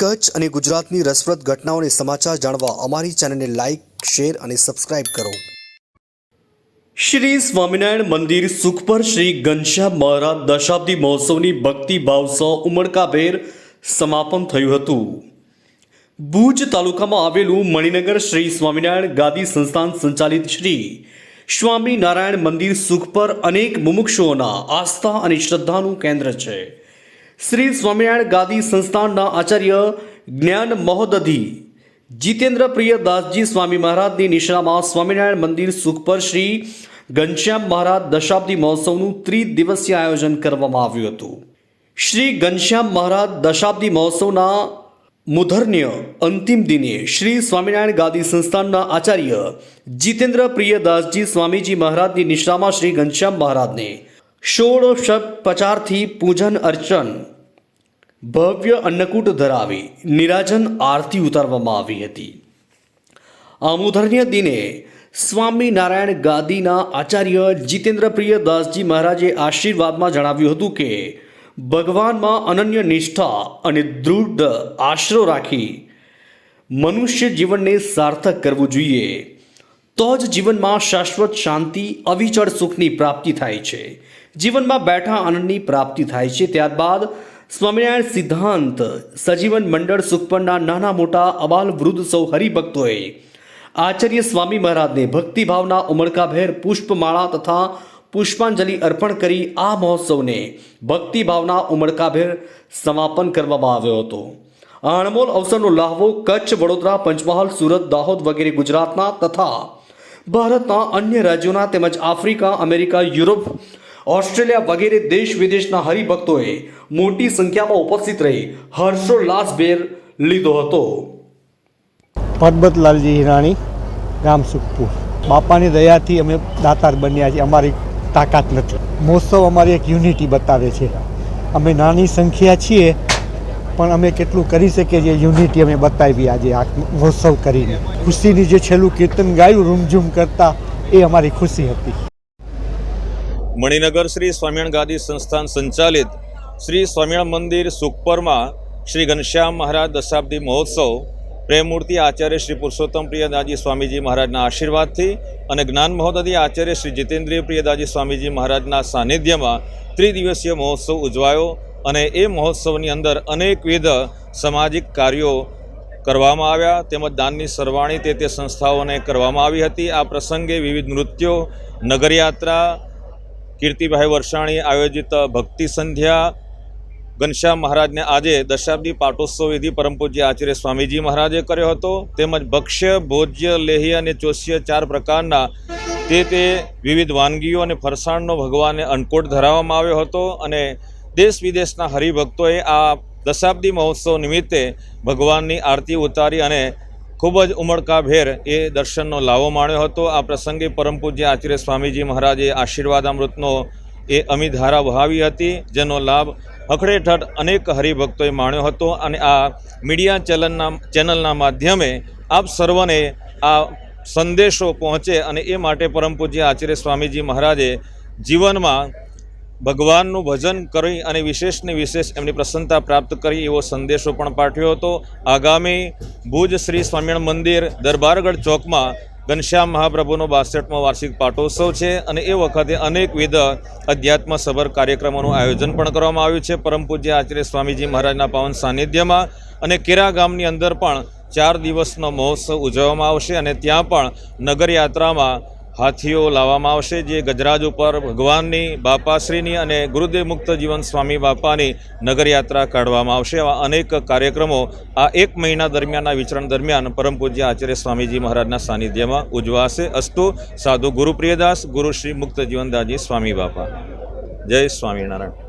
કચ્છ અને ગુજરાતની રસપ્રદ ઘટનાઓને સમાચાર જાણવા અમારી ચેનલને લાઇક શેર અને સબસ્ક્રાઇબ કરો. શ્રી સ્વામિનારાયણ મંદિર સુખપર શ્રી ઘનશ્યામ મહારાજ દશાબ્દી મહોત્સવની ભક્તિ ભાવસહ ઉમળકાભેર સમાપન થયું હતું. ભુજ તાલુકામાં આવેલું મણિનગર શ્રી સ્વામિનારાયણ ગાદી સંસ્થાન સંચાલિત શ્રી સ્વામિનારાયણ મંદિર સુખપર અનેક મુમુક્ષુઓના આસ્થા અને શ્રદ્ધાનું કેન્દ્ર છે. શ્રી સ્વામિનારાયણ ગાદી સંસ્થાનના આચાર્ય જ્ઞાન મહોદધી. જીતેન્દ્ર પ્રિય દાસજી સ્વામી મહારાજની નિશામાં સ્વામિનારાયણ મંદિર સુખ પર શ્રી ઘનશ્યામ મહારાજ દશાબ્દી મહોત્સવનું ત્રિદિવસીય આયોજન કરવામાં આવ્યું હતું. શ્રી ઘનશ્યામ મહારાજ દશાબ્દી મહોત્સવના મુધર્ન્ય અંતિમ દિને શ્રી સ્વામિનારાયણ ગાદી સંસ્થાનના આચાર્ય જીતેન્દ્ર પ્રિયદાસજી સ્વામીજી મહારાજની નિશ્રામાં શ્રી ઘનશ્યામ મહારાજને ષોડશોપચારથી પૂજન અર્ચન ભવ્ય અન્નકૂટ ધરાવી નિરાજન આરતી ઉતારવામાં આવી હતી આમુધર્ય દિને સ્વામિનારાયણ ગાદીના આચાર્ય જીતેન્દ્ર પ્રિય દાસજી મહારાજે આશીર્વાદમાં જણાવ્યું હતું કે, ભગવાનમાં અનન્ય નિષ્ઠા અને દૃઢ આશરો રાખી મનુષ્ય જીવનને સાર્થક કરવું જોઈએ। તો જ જીવનમાં શાશ્વત શાંતિ, અવિચળ સુખની પ્રાપ્તિ થાય છે. જીવનમાં બેઠા આનંદની પ્રાપ્તિ થાય છે. ત્યારબાદ સ્વામિનારાયણ સિદ્ધાંત, સજીવન મંડળ સુખપરના નાના મોટા અબાલ વૃદ્ધ સૌ હરિભક્તોએ આચાર્ય સ્વામી મહારાજને ભક્તિભાવના ઉમળકાભેર પુષ્પમાળા તથા પુષ્પાંજલિ અર્પણ કરી આ મહોત્સવને ભક્તિભાવના ઉમળકાભેર સમાપન કરવામાં આવ્યો હતો. આ અણમોલ અવસરનો લાહવો કચ્છ વડોદરા, પંચમહાલ, સુરત, દાહોદ વગેરે ગુજરાતના તથા ભારતના અન્ય રાજ્યોના તેમજ આફ્રિકા, અમેરિકા, યુરોપ, ઓસ્ટ્રેલિયા વગેરે દેશ વિદેશના હરિભક્તોએ મોટી સંખ્યામાં ઉપસ્થિત રહી હર્ષોલ્લાસભેર લીધો હતો. પરબતલાલજી હિરાણી, ગામ સુખપુર. બાપાની દયાથી અમે દાતાર બન્યા છીએ, અમારી તાકાત નથી. મહોત્સવ અમારી એક યુનિટી બતાવે છે. અમે નાની સંખ્યા છીએ પણ અમે કેટલું કરી શકીએ છીએ યુનિટી અમે બતાવી આજે આ મહોત્સવ કરીને. ખુશીની જે છેલ્લું કીર્તન ગાયું, રૂમઝૂમ કરતા, એ અમારી ખુશી હતી. મણિનગર શ્રી સ્વામિયણ ગાદી સંસ્થાન સંચાલિત શ્રી સ્વામિયણ મંદિર સુખપરમાં શ્રી ઘનશ્યામ મહારાજ દશાબ્દી મહોત્સવ પ્રેમમૂર્તિ આચાર્ય શ્રી પુરુષોત્તમ પ્રિયદાજી સ્વામીજી મહારાજના આશીર્વાદથી અને જ્ઞાન મહોદય આચાર્ય શ્રી જીતેન્દ્રિય પ્રિયદાજી સ્વામીજી મહારાજના સાનિધ્યમાં ત્રિદિવસીય મહોત્સવ ઉજવાયો. અને એ મહોત્સવની અંદર અનેકવિધ સામાજિક કાર્યો કરવામાં આવ્યા. તેમજ દાનની સરવાણી તે તે સંસ્થાઓને કરવામાં આવી હતી. આ પ્રસંગે વિવિધ નૃત્યો, નગરયાત્રા, કીર્તિભાઈ વરસાણી, આયોજિત ભક્તિ સંધ્યા, ઘનશ્યામ મહારાજને આજે દશાબ્દી પાટોત્સવ વિધિ પરમ પૂજ્ય આચાર્ય સ્વામીજી મહારાજે કર્યો હતો. તેમજ ભક્ષ્ય, ભોજ્ય, લેહી અને ચોસ્ય ચાર પ્રકારના તે તે વિવિધ વાનગીઓ અને ફરસાણનો ભગવાને અન્નકોટ ધરાવવામાં આવ્યો હતો. અને દેશ વિદેશના હરિભક્તોએ આ દશાબ્દી મહોત્સવ નિમિત્તે ભગવાનની આરતી ઉતારી અને ખૂબ જ ઉમળકાભેર એ દર્શનનો લાવો માણ્યો હતો. આ પ્રસંગે પરમ પૂજ્ય આચાર્ય સ્વામીજી મહારાજે આશીર્વાદ અમૃતનો એ અમી ધારા વહાવી હતી, જેનો લાભ હખડેઠઠ અનેક હરિભક્તોએ માણ્યો હતો અને આ મીડિયા ચેનલના ચેનલના માધ્યમે આપ સર્વને આ સંદેશો પહોંચે અને એ માટે પરમ પૂજ્ય આચાર્ય સ્વામીજી મહારાજે જીવનમાં ભગવાનનું ભજન કરી અને વિશેષને વિશેષ એમની પ્રસન્નતા પ્રાપ્ત કરી એવો સંદેશો પણ પાઠવ્યો હતો. આગામી ભુજ શ્રી સ્વામિનારાયણ મંદિર દરબારગઢ ચોકમાં ઘનશ્યામ મહાપ્રભુનો બાસઠમો વાર્ષિક પાટોત્સવ છે અને એ વખતે અનેકવિધ અધ્યાત્મ સભર કાર્યક્રમોનું આયોજન પણ કરવામાં આવ્યું છે. પરમ પૂજ્ય આચાર્ય સ્વામીજી મહારાજના પાવન સાનિધ્યમાં અને કેરા ગામની અંદર પણ ચાર દિવસનો મહોત્સવ ઉજવવામાં આવશે અને ત્યાં પણ નગરયાત્રામાં હાથીઓ લાવવામાં આવશે, જે ગજરાજ ઉપર ભગવાનની બાપાશ્રીની અને ગુરુદેવ મુક્ત જીવન સ્વામી બાપાની નગરયાત્રા કાઢવામાં આવશે. આવા અનેક કાર્યક્રમો આ એક મહિના દરમિયાનના વિચરણ દરમિયાન પરમ પૂજ્ય આચાર્ય સ્વામીજી મહારાજના સાનિધ્યમાં ઉજવાશે. અસ્તુ સાધુ ગુરુપ્રિયદાસ, ગુરુ શ્રી મુક્ત જીવનદાસજી, સ્વામી બાપા. જય સ્વામિનારાયણ.